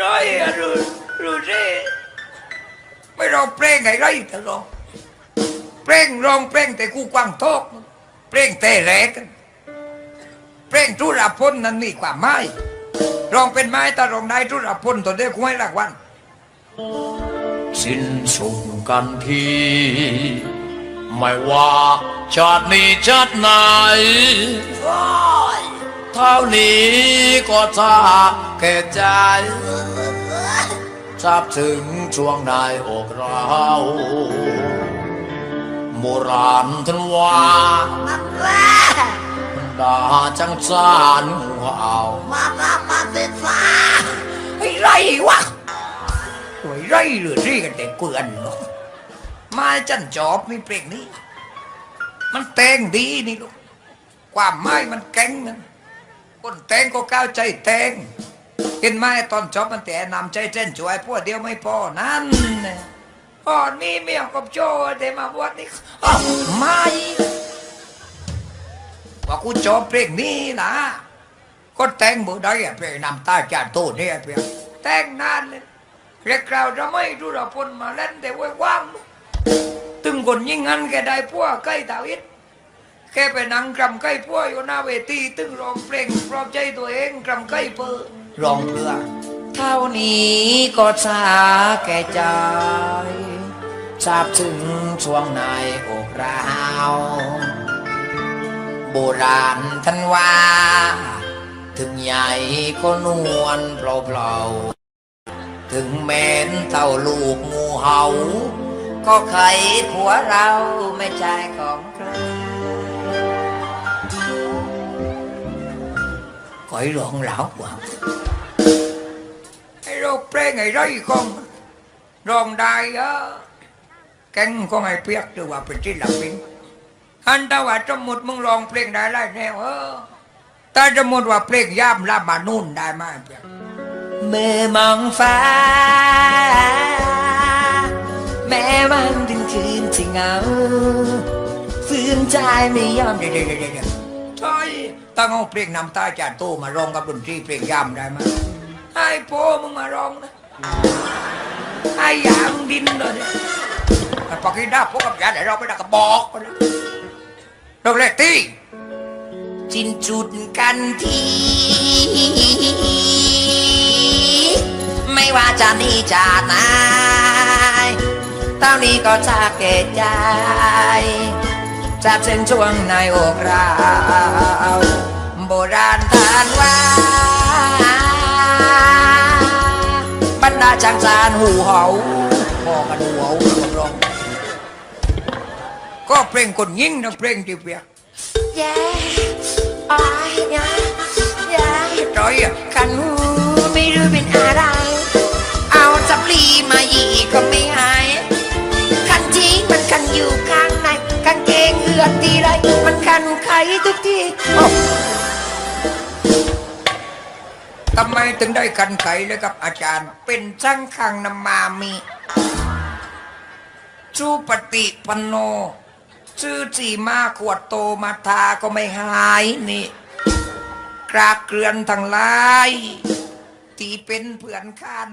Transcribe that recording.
ร้อยอะรู้รู้สิไม่ร้องเพลงไงไรแต่ร้องเพลงร้องเพลงแต่กูกวางโทกเพลงแต่แรกเพลงทุรพลนั้นมีความหมายร้องเป็นไม้แต่ร้องได้ทุรพลตัวเดียวกูให้รางวัลสิ้นสุดกันทีไม่ว่าชาตินี้ชาติไหน เท่านี้ก็ท่าแก่ใจทราบถึงช่วงในอกเราโบราณท่านว่าดาจังสานงูเห่ามามามาเสษาไอ้ไรวะไอ้ไรหรือที่กันแต่เกลือนเนาะมาจันจอบมีเพลงนี้ มันแต่งดีนี่ลูกความหมายมันแข็งนะ คนแตงก็ก้าวใจแตงเห็นไหมตอนจอบมันแต่นำใจเต้นช่วยพวกเดียวไม่พอนั่นนะพ่อนี่เมียกับโจแต่มาบวชนี่อ้าไม่ว่ากูจอบเพลงนี้นะก็แต่งมือได้เพลงนำตาจานโตเนี่เพียงแต่งนานเลยเรียกเราจะไม่รู้เราพนมาเล่นแต่ไว้ว่างตึงคนยิ่งงันแกได้พวกใกล้ดาวิด แค่ไปนั่งกำใกล้พวกอยู่หน้าเวทีตึงร้องเพลงปลอบใจตัวเองกำใกล้เปอร์ร้องเรือเท่านี้ก็ชาแก่ใจทราบถึงช่วงในอกเราโบราณท่านว่า ถึงใหญ่ก็นวลเปล่าๆถึงแม้นเต่าลูกงูเห่าก็ใครผัวเราไม่ใช่ของใคร คอยร้องเหลาว่าไอ้โรคเพลงไอ้ไรกองร้องได้เออแกงก็ไงเปียกหรือว่าเป็นที่หลับปิงอันตว่าสมมติมึงร้องเพลงได้ไรแนวเออถ้าสมมติว่าเพลงย่ามลามานุ่นได้ไหมเพียงเมื่อมองฟ้า แม้มันเป็นคืนที่เหงาฝืนใจไม่ยอมเดี๋ยวเดี๋ยวเดี๋ยวเดี๋ยว ใช่ตั้งเอาเพลงนำตาจานโตมาร้องกับดนตรีเพลงย่ามได้ไหมให้โพมึงมาร้องนะให้ยางดินเลยเนี่ยปากกินด้พวกกับยาเดี๋ยวเราไปดักกระบอกกันนะเราแรกที่จินจุดกันทีไม่ว่าจะนี่จะไหนเท่านี้ก็จะเกตใจจับเส้นช่วงในอกราาจางจานหูเหาพอกันหูเหาร้องก็เพลงคนยิ่งนะเพลงที่เปียกแย่อ้ายแย่แย่จอยอะคันหูไม่รู้เป็นอะไร เอาจับลีมาอีกก็ไม่หายคันจริงมันคันอยู่ข้างในกางเกงเอือดทีไรมันคันไขทุกที ทำไมถึงได้กันไขเลยกับอาจารย์ เป็นช่างขังนำมามีชูปฏิปโน ชื่อจีมาขวดโตมาทาก็ไม่หายนี่ กรากเกลือนทั้งหลาย ที่เป็นเพื่อนกัน